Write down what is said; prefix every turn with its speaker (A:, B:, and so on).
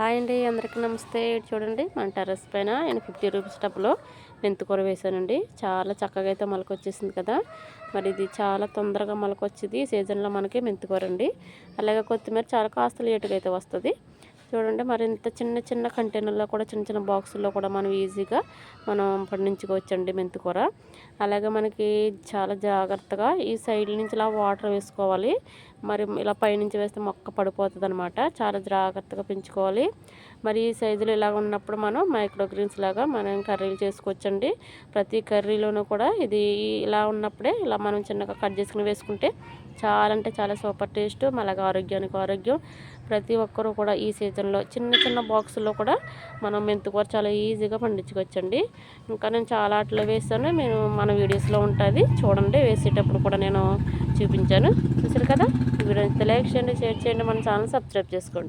A: Hi అండి అందరికీ నమస్తే. చూడండి మన టెర్రస్ పైన నేను ఫిఫ్టీ రూపీస్ టబ్లో మెంతికూర వేసానండి చాలా చక్కగా అయితే మొలకొచ్చేసింది కదా. మరి ఇది చాలా తొందరగా మొలకొచ్చింది. సీజన్లో మనకి మెంతికూర అండి అలాగే కొత్తిమీర చాలా కాస్త లేటుగా అయితే వస్తుంది. చూడండి మరి ఇంత చిన్న చిన్న కంటైనర్లో కూడా చిన్న చిన్న బాక్సుల్లో కూడా మనం ఈజీగా మనం పండించుకోవచ్చండి మెంతికూర. అలాగే మనకి చాలా జాగ్రత్తగా ఈ సైడ్ నుంచి ఇలా వాటర్ వేసుకోవాలి. మరి ఇలా పైనుంచి వేస్తే మొక్క పడిపోతుంది అనమాట చాలా జాగ్రత్తగా పెంచుకోవాలి. మరి ఈ సైజులో ఇలా ఉన్నప్పుడు మనం మైక్రోగ్రీన్స్ లాగా మనం కర్రీలు చేసుకోవచ్చండి. ప్రతి కర్రీలోనూ కూడా ఇది ఇలా ఉన్నప్పుడే ఇలా మనం చిన్నగా కట్ చేసుకుని వేసుకుంటే చాలా అంటే చాలా సూపర్ టేస్ట్ అలాగే ఆరోగ్యానికి ఆరోగ్యం. ప్రతి ఒక్కరూ కూడా ఈ సీజన్లో చిన్న చిన్న బాక్సుల్లో కూడా మనం మెంతుకూర చాలా ఈజీగా పండించుకోవచ్చండి. ఇంకా నేను చాలా అట్లా వేసాను నేను మన వీడియోస్లో ఉంటుంది. చూడండి. వేసేటప్పుడు కూడా నేను చూపించాను. చూసారు కదా? వీడియో లైక్ చేయండి షేర్ చేయండి మన ఛానల్ సబ్స్క్రైబ్ చేసుకోండి.